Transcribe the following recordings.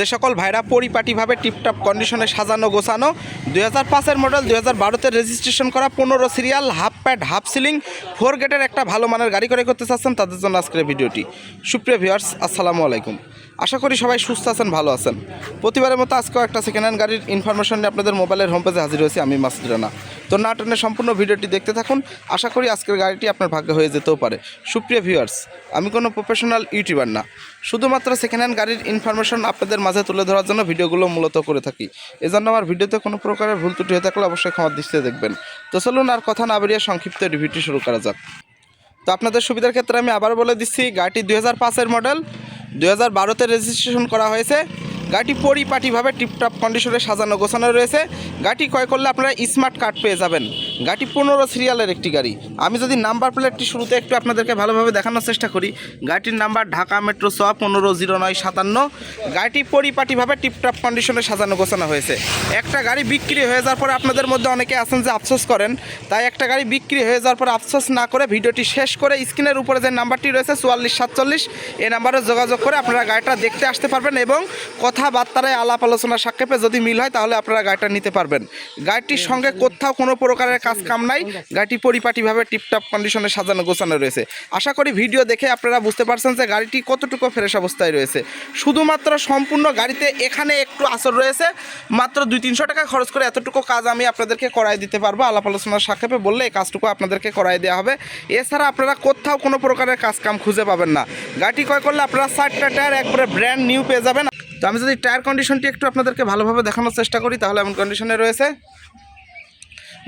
যে সকল ভাইরা পরিপাটিভাবে টিপটপ কন্ডিশনে সাজানো, গোছানো, দুই হাজার পাঁচের মডেল দুই হাজার বারোতে রেজিস্ট্রেশন করা পনেরো serial half pad half ceiling four গেটের একটা ভালো মানের গাড়ি করে করতে চাচ্ছেন, তাদের জন্য আজকের ভিডিওটি। সুপ্রিয় ভিওয়ার্স আসসালামু আলাইকুম। আশা করি সবাই সুস্থ আছেন, ভালো আছেন। প্রতিবারের মতো আজকেও একটা সেকেন্ড হ্যান্ড গাড়ির ইনফরমেশন নিয়ে আপনাদের মোবাইলের হোম পেজে হাজির হয়েছি, আমি মাসুদ রানা। তো না টানে সম্পূর্ণ ভিডিওটি দেখতে থাকুন। আশা করি আজকের গাড়িটি আপনার ভাগ্যে হয়ে যেতেও পারে। সুপ্রিয় ভিউয়ার্স আমি কোনো প্রফেশনাল ইউটিউবার না। শুধুমাত্র সেকেন্ড হ্যান্ড গাড়ির ইনফরমেশন আপনাদের মাঝে তুলে ধরার জন্য ভিডিওগুলো মূলত করে থাকি। এজন্য আমার ভিডিওতে কোনো প্রকারের ভুল ত্রুটি হয়ে থাকলে অবশ্যই ক্ষমার দৃষ্টিতে দেখবেন। তো চলুন আর কথা না বেরিয়ে সংক্ষিপ্ত রিভিউটি শুরু করা যাক। তো আপনাদের সুবিধার ক্ষেত্রে আমি আবার বলে দিচ্ছি, গাড়িটি দুই হাজার পাঁচের মডেল দুই হাজার বারোতে রেজিস্ট্রেশন করা হয়েছে। গাড়িটি পরিপাটিভাবে টিপটপ কন্ডিশনে সাজানো, গোছানো রয়েছে। গাড়ি ক্রয় করলে আপনারা স্মার্ট কার্ড পেয়ে যাবেন। গাড়ি পনেরো সিরিয়ালের একটি গাড়ি। আমি যদি নাম্বার প্লেটটি শুরুতে একটু আপনাদেরকে ভালোভাবে দেখানোর চেষ্টা করি, গাড়িটির নাম্বার ঢাকা মেট্রো ছ পনেরো জিরো নয় সাতান্ন। গাড়িটি পরিপাটিভাবে টিপটপ কন্ডিশনে সাজানো গোছানো হয়েছে। একটা গাড়ি বিক্রি হয়ে যাওয়ার পরে আপনাদের মধ্যে অনেকে আছেন যে আফসোস করেন, তাই একটা গাড়ি বিক্রি হয়ে যাওয়ার পর আফসোস না করে ভিডিওটি শেষ করে স্ক্রিনের উপরে যে নাম্বারটি রয়েছে চুয়াল্লিশ সাতচল্লিশ, এ নাম্বারে যোগাযোগ করে আপনারা গাড়িটা দেখতে আসতে পারবেন এবং কথাবার্তায় আলাপ আলোচনা সাক্ষেপে যদি মিল হয় তাহলে আপনারা গাড়িটা নিতে পারবেন। গাড়িটির সঙ্গে কোথাও কোনো প্রকারের কাজ কাম নাই গাড়িটি পরিপাটিভাবে টিপটপ কন্ডিশনে সাজানো গোছানো রয়েছে। আশা করি ভিডিও দেখে আপনারা বুঝতে পারছেন যে গাড়িটি কতটুকু ফ্রেশ অবস্থায় রয়েছে। শুধুমাত্র সম্পূর্ণ গাড়িতে এখানে একটু আসর রয়েছে মাত্র দুই তিনশো টাকা খরচ করে এতটুকু কাজ আমি আপনাদেরকে করাই দিতে পারব। আলাপ আলোচনার সাক্ষেপে বললে এই কাজটুকু আপনাদেরকে করাই দেওয়া হবে। এছাড়া আপনারা কোথাও কোনো প্রকারের কাজ কাম খুঁজে পাবেন না। গাড়িটি ক্রয় করলে আপনারা চারটা টায়ার একবারে ব্র্যান্ড নিউ পেয়ে যাবেন। তো আমি যদি টায়ার কন্ডিশনটি একটু আপনাদেরকে ভালোভাবে দেখানোর চেষ্টা করি তাহলে এমন কন্ডিশনে রয়েছে।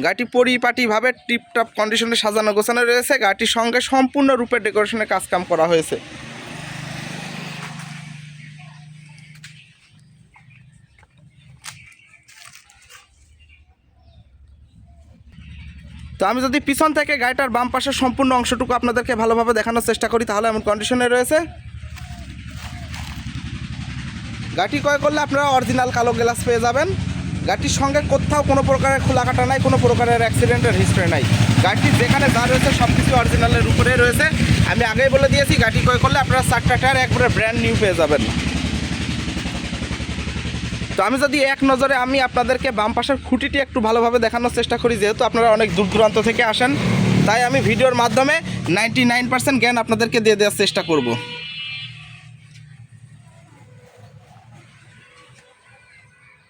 গাড়িটি পরিপাটিভাবে টিপটপ কন্ডিশনে সাজানো গোছানো রয়েছে। গাড়িটির সঙ্গে সম্পূর্ণ রূপে ডেকোরেশনের কাজ কাম করা হয়েছে। তো আমি যদি পিছন থেকে গাড়িটার বাম পাশের সম্পূর্ণ অংশটুকু আপনাদেরকে ভালোভাবে দেখানোর চেষ্টা করি, তাহলে এমন কন্ডিশনে রয়েছে। গাড়ি ক্রয় করলে আপনারা অরিজিনাল কালো গ্লাস পেয়ে যাবেন। গাড়িটির সঙ্গে কোথাও কোনো প্রকারের খোলা কাটা নাই, কোনো প্রকারের অ্যাক্সিডেন্টের হিস্ট্রি নাই। গাড়িটি যেখানে যা রয়েছে সব কিছু অরিজিনালের উপরে রয়েছে। আমি আগেই বলে দিয়েছি, গাড়ি ক্রয় করলে আপনারা চারটা টায়ার একবারে ব্র্যান্ড নিউ পেয়ে যাবেন। তো আমি যদি এক নজরে আমি আপনাদেরকে বাম পাশের খুঁটিটি একটু ভালোভাবে দেখানোর চেষ্টা করি, যেহেতু আপনারা অনেক দূর দূরান্ত থেকে আসেন, তাই আমি ভিডিওর মাধ্যমে নাইনটি নাইন পার্সেন্ট জ্ঞান আপনাদেরকে দিয়ে দেওয়ার চেষ্টা করব।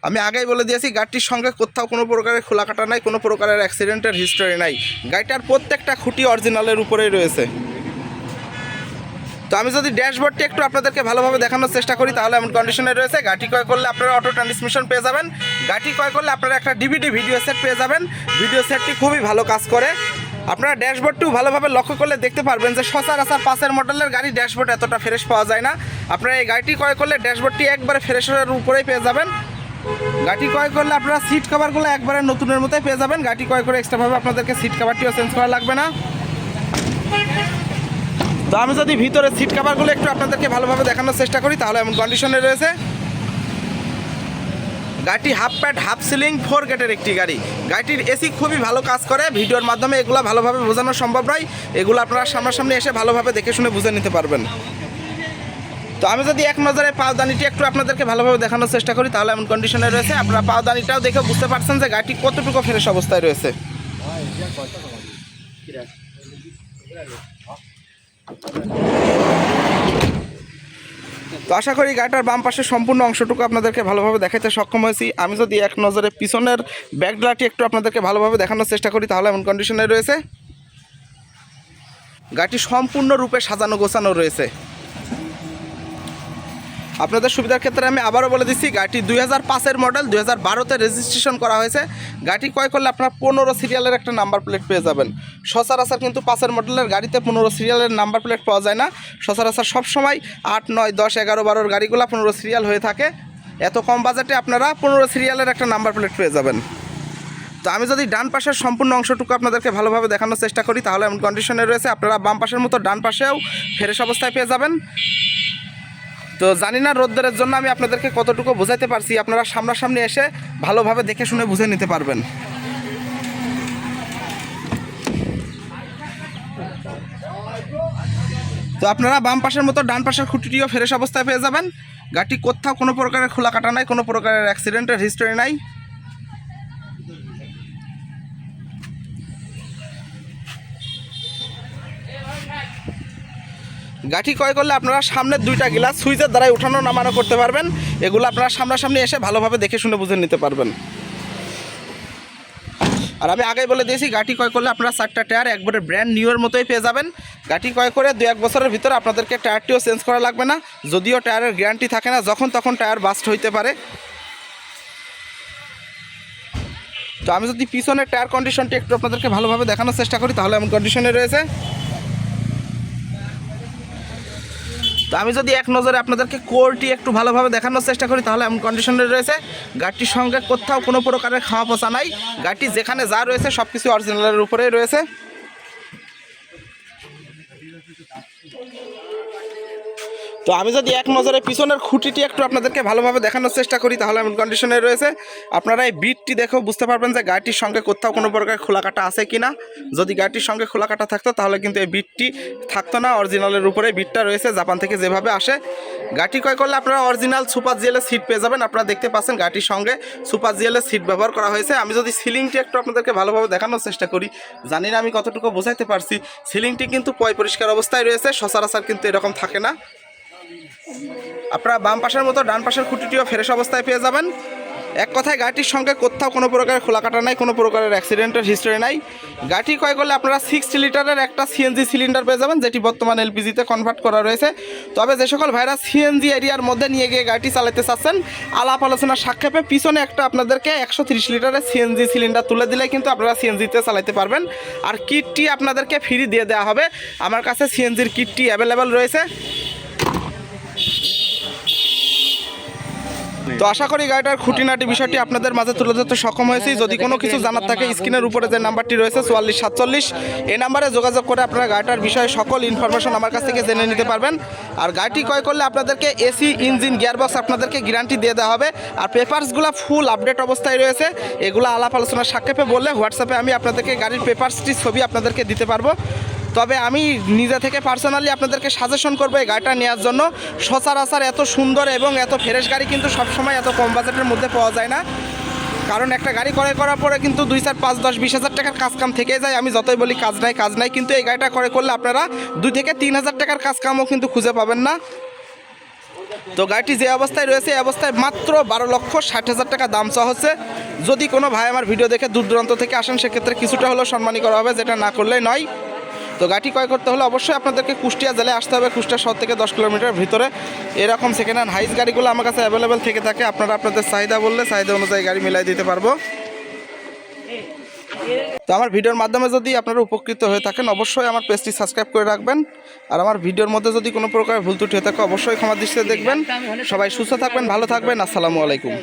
আমি আগেই বলে দিয়েছি, গাড়িটির সঙ্গে কোথাও কোনো প্রকারের খোলা কাটা নাই, কোনো প্রকারের অ্যাক্সিডেন্টের হিস্টোরি নাই। গাড়িটার প্রত্যেকটা খুঁটি অরিজিনালের উপরেই রয়েছে। তো আমি যদি ড্যাশবোর্ডটি একটু আপনাদেরকে ভালোভাবে দেখানোর চেষ্টা করি, তাহলে এমন কন্ডিশনে রয়েছে গাড়ি ক্রয় করলে আপনারা অটো ট্রান্সমিশন পেয়ে যাবেন। গাড়ি ক্রয় করলে আপনারা একটা ডিভিডি ভিডিও সেট পেয়ে যাবেন। ভিডিও সেটটি খুবই ভালো কাজ করে। আপনারা ড্যাশবোর্ডটিও ভালোভাবে লক্ষ্য করলে দেখতে পারবেন যে সচরাচর পাঁচের মডেলের গাড়ি ড্যাশবোর্ড এতটা ফ্রেশ পাওয়া যায় না। আপনারা এই গাড়িটি ক্রয় করলে ড্যাশবোর্ডটি একবারে ফ্রেশের উপরেই পেয়ে যাবেন। গাড়ি ক্রয় করলে আপনারা সিট কভারগুলো একবারে নতুনের মতোই পেয়ে যাবেন। গাড়ি ক্রয় করে এক্সট্রাভাবে আপনাদেরকে সিট কভারটিও চেঞ্জ করা লাগবে না। তো আমি যদি ভিতরে সিট কাভারগুলো একটু আপনাদেরকে ভালোভাবে দেখানোর চেষ্টা করি, তাহলে এমন কন্ডিশনে রয়েছে। গাড়িটি half pad half ceiling four গেটের একটি গাড়ি। গাড়িটির এসি খুবই ভালো কাজ করে, ভিডিওর মাধ্যমে এগুলো ভালোভাবে বোঝানো সম্ভব নয়। এগুলো আপনারা সামনাসামনি এসে ভালোভাবে দেখে শুনে বুঝে নিতে পারবেন। তো আমি যদি এক নজরে পাওদানিটি একটু আপনাদেরকে ভালোভাবে দেখানোর চেষ্টা করি, তাহলে এমন কন্ডিশনে রয়েছে। আপনারা পাওদানিটাও দেখে বুঝতে পারছেন যে গাড়িটি কতটুকু ফ্রেশ অবস্থায় রয়েছে। তো আশা করি গাড়িটার বাম পাশের সম্পূর্ণ অংশটুকু আপনাদেরকে ভালোভাবে দেখাতে সক্ষম হয়েছি। আমি যদি এক নজরে পিছনের ব্যাকডলাটি একটু আপনাদেরকে ভালোভাবে দেখানোর চেষ্টা করি, তাহলে এমন কন্ডিশনে রয়েছে। গাড়িটি সম্পূর্ণরূপে সাজানো গোছানো রয়েছে। আপনাদের সুবিধার ক্ষেত্রে আমি আবারও বলে দিচ্ছি, গাড়িটি দুই হাজার পাঁচের মডেল দুই হাজার বারোতে রেজিস্ট্রেশন করা হয়েছে। গাড়ি ক্রয় করলে আপনার পনেরো সিরিয়ালের একটা নাম্বার প্লেট পেয়ে যাবেন। সচরাচর কিন্তু পাঁচের মডেলের গাড়িতে পনেরো সিরিয়ালের নাম্বার প্লেট পাওয়া যায় না। সচরাচর সবসময় আট, নয়, দশ, এগারো, বারোর গাড়িগুলো পনেরো সিরিয়াল হয়ে থাকে। এত কম বাজেটে আপনারা পনেরো সিরিয়ালের একটা নাম্বার প্লেট পেয়ে যাবেন। তো আমি যদি ডান পাশের সম্পূর্ণ অংশটুকু আপনাদেরকে ভালোভাবে দেখানোর চেষ্টা করি, তাহলে এমন কন্ডিশনে রয়েছে, আপনারা বাম পাশের মতো ডান পাশেও ফ্রেশ অবস্থায় পেয়ে যাবেন। তো জানি না রোদ্দুরের জন্য আমি আপনাদেরকে কতটুকু বোঝাইতে পারছি। আপনারা সামনাসামনি এসে ভালোভাবে দেখে শুনে বুঝে নিতে পারবেন। তো আপনারা বাম পাশের মতো ডান পাশের খুঁটিটিও ফেরেশ অবস্থায় পেয়ে যাবেন। গাড়িটি কোথাও কোনো প্রকারের খোলা কাটা নাই, কোনো প্রকারের অ্যাক্সিডেন্টের হিস্টোরি নাই। গাঠি ক্রয় করলে আপনারা সামনের দুইটা গ্লাস সুইচের দ্বারাই উঠানো নামানো করতে পারবেন। এগুলো আপনারা সামনাসামনি এসে ভালোভাবে দেখে শুনে বুঝে নিতে পারবেন। আর আমি আগে বলে দিয়েছি গাড়ি ক্রয় করলে আপনারা চারটা টায়ার একবারে ব্র্যান্ড নিউয়ের মতোই পেয়ে যাবেন। গাড়ি ক্রয় করে দু এক বছরের ভিতরে আপনাদেরকে টায়ারটিও চেঞ্জ করা লাগবে না। যদিও টায়ারের গ্যারান্টি থাকে না, যখন তখন টায়ার বাস্ট হইতে পারে। তো আমি যদি পিছনের টায়ার কন্ডিশনটি একটু আপনাদেরকে ভালোভাবে দেখানোর চেষ্টা করি, তাহলে এমন কন্ডিশনে রয়েছে। তো আমি যদি এক নজরে আপনাদেরকে কোরটি একটু ভালোভাবে দেখানোর চেষ্টা করি, তাহলে এমন কন্ডিশনে রয়েছে, গাড়িটির সঙ্গে কোথাও কোনো প্রকারের খাওয়া পচা নাই। গাড়িটি যেখানে যা রয়েছে সব কিছু অরিজিনালের উপরেই রয়েছে। তো আমি যদি এক নজরে পিছনের খুঁটিটি একটু আপনাদেরকে ভালোভাবে দেখানোর চেষ্টা করি, তাহলে এমন কন্ডিশনে রয়েছে। আপনারা এই বিটটি দেখেও বুঝতে পারবেন যে গাড়িটির সঙ্গে কোথাও কোনো প্রকার খোলা কাটা আছে কি না যদি গাড়িটির সঙ্গে খোলা কাটা থাকতো, তাহলে কিন্তু এই বিটটি থাকতো না। অরিজিনালের উপরে বিটটা রয়েছে, জাপান থেকে যেভাবে আসে। গাড়িটি ক্রয় করলে আপনারা অরিজিনাল সুপার জিএলের সিট পেয়ে যাবেন। আপনারা দেখতে পাচ্ছেন গাড়িটির সঙ্গে সুপার জিএলের সিট ব্যবহার করা হয়েছে। আমি যদি সিলিংটি একটু আপনাদেরকে ভালোভাবে দেখানোর চেষ্টা করি, জানি না আমি কতটুকু বোঝাইতে পারছি। সিলিংটি কিন্তু পয় পরিষ্কার অবস্থায় রয়েছে, সচরাচর কিন্তু এরকম থাকে না। আপনারা বাম পাশের মতো ডান পাশের খুঁটিটিও ফ্রেশ অবস্থায় পেয়ে যাবেন। এক কথায় গাড়িটির সঙ্গে কোথাও কোনো প্রকারের খোলা কাটা নাই, কোনো প্রকারের অ্যাক্সিডেন্টের হিস্টোরি নাই। গাড়িটি ক্রয় করলে আপনারা সিক্সটি লিটারের একটা সিএনজি সিলিন্ডার পেয়ে যাবেন, যেটি বর্তমানে এলপিজিতে কনভার্ট করা রয়েছে। তবে যে সকল ভাইরা সিএনজি এরিয়ার মধ্যে নিয়ে গিয়ে গাড়িটি চালাতে চাচ্ছেন, আলাপ আলোচনার সাক্ষেপে পিছনে একটা আপনাদেরকে একশো তিরিশ লিটারের সিএনজি সিলিন্ডার তুলে দিলে কিন্তু আপনারা সিএনজিতে চালাতে পারবেন। আর কিটটি আপনাদেরকে ফ্রি দিয়ে দেওয়া হবে। আমার কাছে সিএনজির কিটটি অ্যাভেলেবেল রয়েছে। তো আশা করি গাড়িটার খুঁটিনাটি বিষয়টি আপনাদের মাঝে তুলে ধরতে সক্ষম হয়েছি। যদি কোনো কিছু জানার থাকে, স্ক্রিনের উপরে যে নাম্বারটি রয়েছে, চুয়াল্লিশ সাতচল্লিশ, এই নাম্বারে যোগাযোগ করে আপনারা গাড়িটার বিষয়ে সকল ইনফরমেশন আমার কাছ থেকে জেনে নিতে পারবেন। আর গাড়িটি ক্রয় করলে আপনাদেরকে এসি, ইঞ্জিন, গিয়ারবক্স আপনাদেরকে গ্যারান্টি দিয়ে দেওয়া হবে। আর পেপারসগুলো ফুল আপডেট অবস্থায় রয়েছে। এগুলো আলাপ আলোচনার সাক্ষেপে বললে হোয়াটসঅ্যাপে আমি আপনাদেরকে গাড়ির পেপারসটির ছবি আপনাদেরকে দিতে পারব। তবে আমি নিজে থেকে পার্সোনালি আপনাদেরকে সাজেশন করব এই গাড়িটা নেওয়ার জন্য। সচরাচর এত সুন্দর এবং এত ফ্রেশ গাড়ি কিন্তু সবসময় এত কম বাজেটের মধ্যে পাওয়া যায় না। কারণ একটা গাড়ি ক্রয় করার পরে কিন্তু দুই চার, পাঁচ, দশ, বিশ হাজার টাকার কাজ কাম থেকে যায়। আমি যতই বলি কাজ নাই কাজ নাই, কিন্তু এই গাড়িটা ক্রয় করলে আপনারা দুই থেকে তিন হাজার টাকার কাজ কামও কিন্তু খুঁজে পাবেন না। তো গাড়িটি যে অবস্থায় রয়েছে, এই অবস্থায় মাত্র বারো লক্ষ ষাট হাজার টাকা দাম চাওয়া হচ্ছে। যদি কোনো ভাই আমার ভিডিও দেখে দূর দূরান্ত থেকে আসেন, সেক্ষেত্রে কিছুটা হলেও সম্মানী করা হবে, যেটা না করলে নয়। তো গাড়ি ক্রয় করতে হলে অবশ্যই আপনাদেরকে কুষ্টিয়া জেলায় আসতে হবে। কুষ্টিয়া শহর থেকে দশ কিলোমিটার ভিতরে। এরকম সেকেন্ড হ্যান্ড হাইস গাড়িগুলো আমার কাছে অ্যাভেলেবেল থেকে থাকে। আপনারা আপনাদের চাহিদা বললে চাহিদা অনুযায়ী গাড়ি মিলাই দিতে পারব। তো আমার ভিডিওর মাধ্যমে যদি আপনারা উপকৃত হয়ে থাকেন, অবশ্যই আমার পেজটি সাবস্ক্রাইব করে রাখবেন। আর আমার ভিডিওর মধ্যে যদি কোনো প্রকার ভুল ত্রুটি হয়ে থাকে, অবশ্যই ক্ষমা দৃষ্টিতে দেখবেন। সবাই সুস্থ থাকবেন, ভালো থাকবেন। আসসালামু আলাইকুম।